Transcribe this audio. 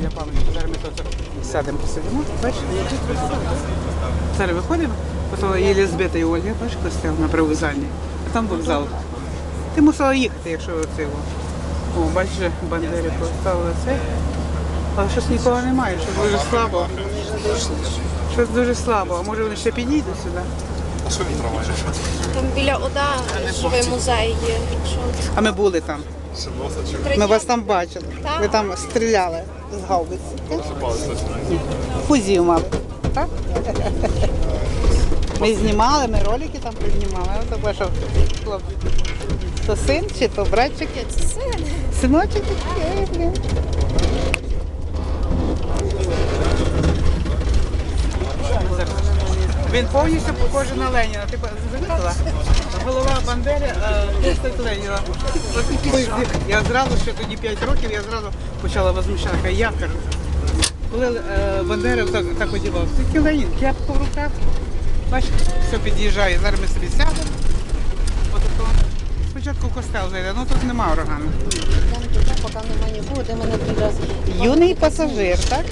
для пам'яті. Зараз ми тут сядемо, посидимо. Бачиш? Зараз виходимо, потім Єлізбета і Ольга, бачиш, костел на привокзальній. А там вокзал. Ти мусила їхати, якщо це. його. О, бачиш, бандери поставили це. Але щось нікого немає, що дуже слабо. Щось дуже слабо. А може вони ще підійдуть сюди? Там біля ОДА живий музей є. А ми були там. Ми вас там бачили. Ви там стріляли з гаубиці. Так? Ми знімали, ми ролики там признімали. Так що хлопці. То син чи то братчик? це син. Синочок такий. Він повністю похожий на Леніна. Ти замітила? Голова Бандери, а хвостик Леніна. Я зразу, ще тоді 5 років, я зразу почала возмущати. Кажу, Я кажу. Коли е, Бандера так, так одягав, тільки Ленін, кепка в руках. Бачиш, все під'їжджає. Зараз ми собі сядемо. Спочатку костел зайде, ну тут нема органу. Поки немає не буде, мене. Юний пасажир, так?